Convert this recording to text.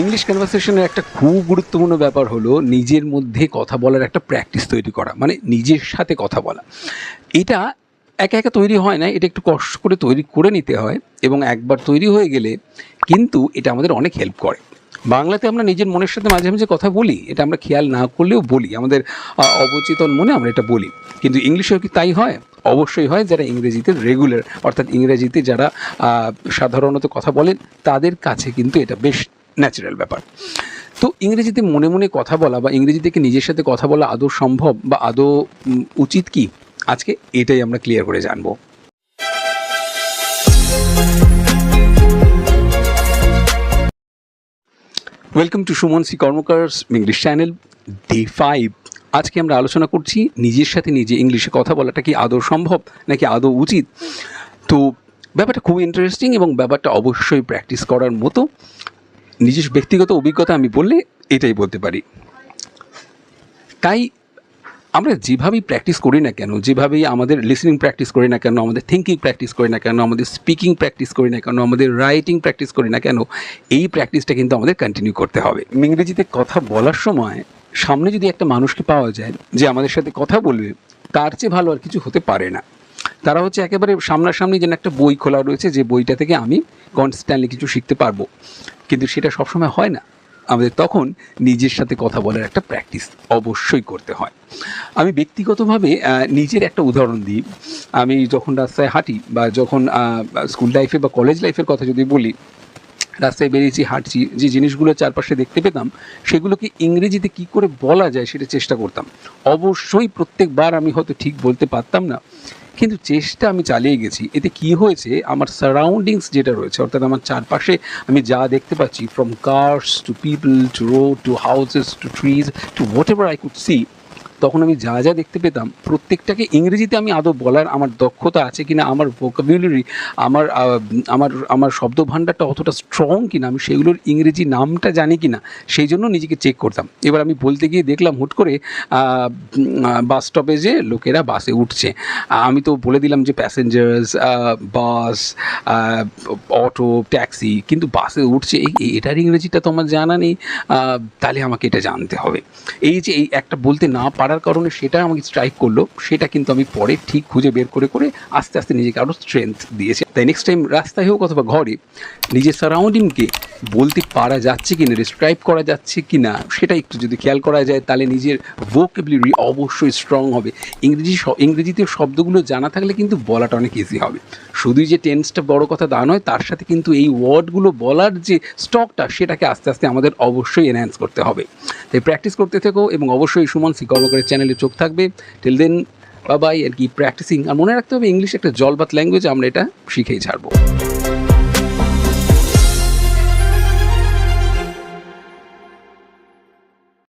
English কনভারসেশনের একটা খুব গুরুত্বপূর্ণ ব্যাপার হলো নিজের মধ্যে কথা বলার একটা প্র্যাকটিস তৈরি করা মানে নিজের সাথে কথা বলা। এটা একা একা তৈরি হয় না, এটা একটু কষ্ট করে তৈরি করে নিতে হয় এবং একবার তৈরি হয়ে গেলে কিন্তু এটা আমাদের অনেক হেল্প করে। বাংলাতে আমরা নিজের মনের সাথে মাঝে মাঝে কথা বলি, এটা আমরা খেয়াল না করলেও বলি, আমাদের অবচেতন মনে আমরা এটা বলি। কিন্তু ইংলিশেও কি তাই হয়? অবশ্যই হয়, যারা ইংরেজিতে রেগুলার অর্থাৎ ইংরেজিতে যারা সাধারণত কথা বলেন, তাদের কাছে কিন্তু এটা বেশ ন্যাচারাল ব্যাপার। তো ইংরেজিতে মনে মনে কথা বলা বা ইংরেজি থেকে নিজের সাথে কথা বলা আদৌ সম্ভব বা আদৌ উচিত কি? আজকে এটাই আমরা ক্লিয়ার করে জানব। Welcome to Suman C Karmakars English channel day five আজকে আমরা আলোচনা করছি নিজের সাথে নিজে ইংলিশে কথা বলাটা কি আদৌ সম্ভব নাকি আদৌ উচিত? তো ব্যাপারটা খুব ইন্টারেস্টিং এবং ব্যাপারটা অবশ্যই প্র্যাকটিস করার মতো। নিজের ব্যক্তিগত অভিজ্ঞতা আমি বললে এটাই বলতে পারি। তাই আমরা যেভাবেই প্র্যাকটিস করি না কেন, যেভাবেই আমাদের লিসনিং প্র্যাকটিস করি না কেন, আমাদের থিঙ্কিং প্র্যাকটিস করি না কেন, আমাদের স্পিকিং প্র্যাকটিস করি না কেন, আমাদের রাইটিং প্র্যাকটিস করি না কেন, এই প্র্যাকটিসটা কিন্তু আমাদের কন্টিনিউ করতে হবে। ইংরেজিতে কথা বলার সময় সামনে যদি একটা মানুষকে পাওয়া যায় যে আমাদের সাথে কথা বলবে, তার চেয়ে ভালো আর কিছু হতে পারে না। তারা হচ্ছে একেবারে সামনাসামনি যেন একটা বই খোলা রয়েছে যে বইটা থেকে আমি কনস্ট্যান্টলি কিছু শিখতে পারব। কিন্তু সেটা সবসময় হয় না। আমাদের তখন নিজের সাথে কথা বলার একটা প্র্যাকটিস অবশ্যই করতে হয়। আমি ব্যক্তিগতভাবে নিজের একটা উদাহরণ দিই। আমি যখন রাস্তায় হাঁটি বা যখন স্কুল লাইফে বা কলেজ লাইফের কথা যদি বলি, রাস্তায় বেরিয়েছি, হাঁটছি, যে জিনিসগুলো চারপাশে দেখতে পেতাম, সেগুলোকে ইংরেজিতে কি করে বলা যায় সেটা চেষ্টা করতাম। অবশ্যই প্রত্যেকবার আমি হয়তো ঠিক বলতে পারতাম না। কিন্তু চেষ্টা আমি চালিয়ে গেছি। এতে কি হয়েছে? আমার সারাউন্ডিংস যেটা রয়েছে, অর্থাৎ আমার চারপাশে আমি যা দেখতে পাচ্ছি from cars to people to road to houses to trees to whatever I could see তখন আমি যা যা দেখতে পেতাম, প্রত্যেকটাকে ইংরেজিতে আমি আদৌ বলার আমার দক্ষতা আছে কিনা, আমার ভোকাবুলারি আমার আমার আমার শব্দ ভাণ্ডারটা অতটা স্ট্রং কিনা, আমি সেগুলোর ইংরেজি নামটা জানি কিনা, সেই জন্য নিজেকে চেক করতাম। এবার আমি বলতে গিয়ে দেখলাম হুট করে বাস স্টপে যে লোকেরা বাসে উঠছে। আমি তো বলে দিলাম যে প্যাসেঞ্জার্স বাস অটো ট্যাক্সি কিন্তু বাসে উঠছে এটার ইংরেজিটা তো আমার জানা নেই তাহলে আমাকে এটা জানতে হবে। এই যে, এই একটা বলতে না পারার কারণে সেটা আমাকে স্ট্রাইক করল। সেটা কিন্তু আমি পরে ঠিক খুঁজে বের করে করে আস্তে আস্তে নিজেকে আরও স্ট্রেংথ দিয়েছে। তাই নেক্সট টাইম রাস্তায় হোক অথবা ঘরে, নিজের সারাউন্ডিংকে বলতে পারা যাচ্ছে কি না ডিসক্রাইব করা যাচ্ছে কি না, সেটা একটু যদি খেয়াল করা যায়, তাহলে নিজের ভোকেবুলারি অবশ্যই স্ট্রং হবে। ইংরেজি ইংরেজিতে শব্দগুলো জানা থাকলে কিন্তু বলাটা অনেক ইজি হবে। শুধুই যে টেন্সটা বড় কথা তা নয়, তার সাথে কিন্তু এই ওয়ার্ডগুলো বলার যে স্টকটা সেটাকে আস্তে আস্তে আমাদের অবশ্যই এনহ্যান্স করতে হবে। তাই প্র্যাকটিস করতে থেকো এবং অবশ্যই সুমন সি কর্মকারের চ্যানেলে চোখ থাকবে। টিল দেন বাবাই আর কি প্র্যাকটিসিং আর মনে রাখতে হবে ইংলিশ একটা জলবাত ল্যাঙ্গুয়েজ আমরা এটা শিখেই ছাড়বো।